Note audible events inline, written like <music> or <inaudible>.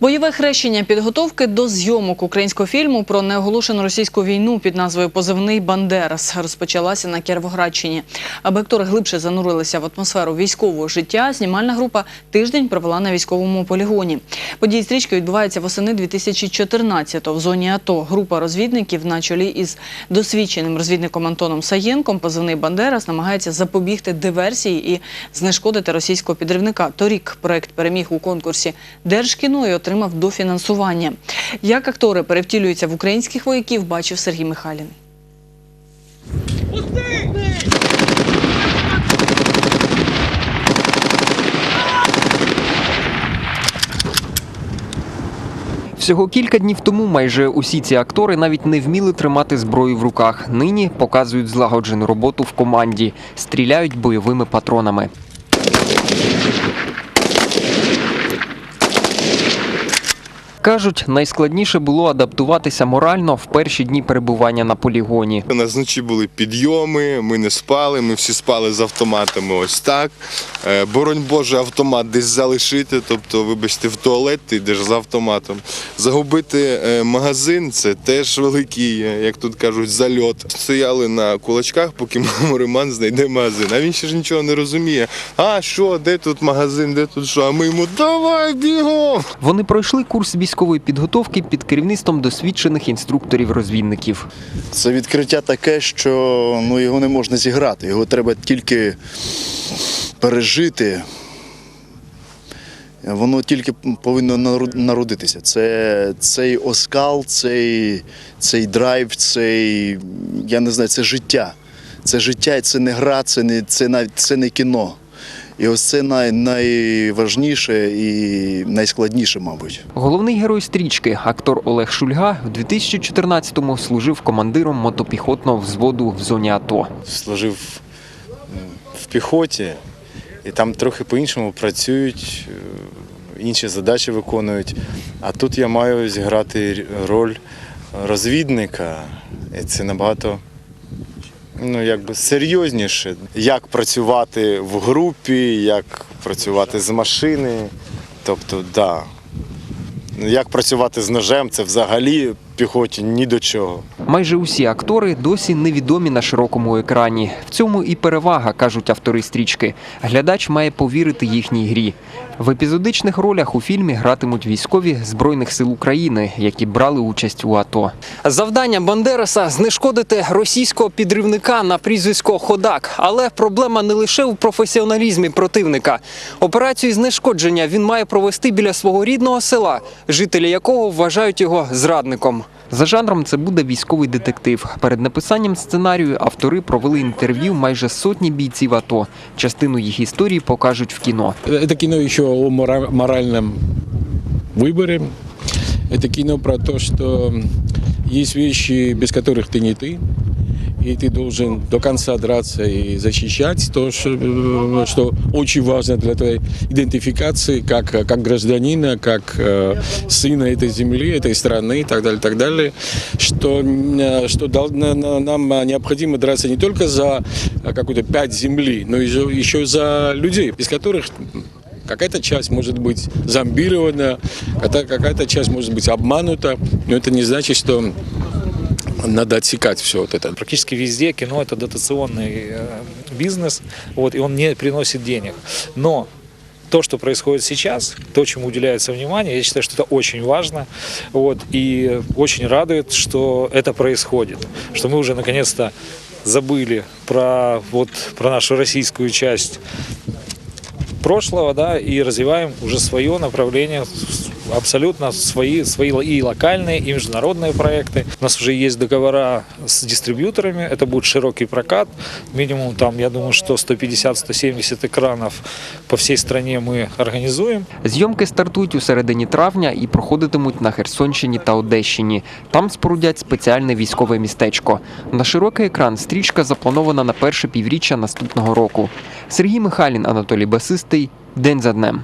Бойове хрещення підготовки до зйомок українського фільму про неоголошену російську війну під назвою Позивний Бандерас розпочалася на Кіровоградщині. Аби актори глибше занурилися в атмосферу військового життя, знімальна група тиждень провела на військовому полігоні. Події стрічки відбуваються восени 2014-го. В зоні АТО група розвідників на чолі із досвідченим розвідником Антоном Саєнком позивний Бандерас намагається запобігти диверсії і знешкодити російського підривника. Торік проект переміг у конкурсі Держкіно і отримав дофінансування. Як актори перевтілюються в українських вояків, бачив Сергій Михайлін. Всього кілька днів тому майже усі ці актори навіть не вміли тримати зброю в руках. Нині показують злагоджену роботу в команді, стріляють бойовими патронами. Кажуть, найскладніше було адаптуватися морально в перші дні перебування на полігоні. У нас вночі були підйоми, ми не спали, ми всі спали з автоматами ось так. Е, Боронь Боже, автомат десь залишити, тобто, вибачте, в туалет ти йдеш з автоматом. Загубити е, магазин це теж великий, е, як тут кажуть, зальот. Стояли на кулачках, поки <laughs> мамо Роман знайде магазин. А він ще ж нічого не розуміє. А що, де тут магазин, де тут що? А ми йому давай бігом! Вони пройшли курс військової підготовки під керівництвом досвідчених інструкторів-розвідників. Це відкриття таке, що ну, його не можна зіграти. Його треба тільки пережити. Воно тільки повинно народитися. Це цей оскал, цей, цей драйв, цей, я не знаю, це життя. Це життя, це не гра, це не, це навіть це не кіно. І ось це най, найважніше і найскладніше, мабуть. Головний герой стрічки, актор Олег Шульга, у 2014-му служив командиром мотопіхотного взводу в зоні АТО. служив в піхоті, і там трохи по-іншому працюють, е, інші задачі виконують. А тут я маю зіграти роль розвідника, і це набагато ну, якби серйозніше. Як працювати в групі, як працювати з машини. Тобто, да. Як працювати з ножем, це взагалі піхоті ні до чого. Майже усі актори досі невідомі на широкому екрані. В цьому і перевага, кажуть автори стрічки. Глядач має повірити їхній грі. В епізодичних ролях у фільмі гратимуть військові Збройних сил України, які брали участь у АТО. Завдання Бандераса знешкодити російського підривника на прізвисько Ходак. Але проблема не лише у професіоналізмі противника. Операцію знешкодження він має провести біля свого рідного села, жителі якого вважають його зрадником. За жанром це буде військовий детектив. Перед написанням сценарію автори провели інтерв'ю майже сотні бійців АТО. Частину їх історії покажуть в кіно. Это кино еще о мора- моральном выборе. Это кино про то, что есть вещи, без которых ты не ты. И ты должен до конца драться и защищать то, что, э, что очень важно для твоей идентификации как, как гражданина, как э, сына этой земли, этой страны и так далее, так далее. Что, э, что дол- на- на- нам необходимо драться не только за какую-то пять земли, но еще, еще за людей, без которых Какая-то часть может быть зомбирована, какая- какая-то часть может быть обманута, но это не значит, что надо отсекать все вот это. Практически везде кино это дотационный э, бизнес, вот, и он не приносит денег. Но то, что происходит сейчас, то, чему уделяется внимание, я считаю, что это очень важно. Вот, и очень радует, что это происходит. Что мы уже наконец-то забыли про, вот, про нашу российскую часть прошлого, да, и развиваем уже свое направление, абсолютно свои, свои и локальные, и международные проекты. У нас уже есть договора с дистрибьюторами, это будет широкий прокат, минимум там, я думаю, что 150-170 экранов по всей стране мы организуем. Зйомки стартують у середині травня і проходитимуть на Херсонщині та Одещині. Там спорудять спеціальне військове містечко. На широкий екран стрічка запланована на перше півріччя наступного року. Сергій Михайлін, Анатолій Басистий. День за днем.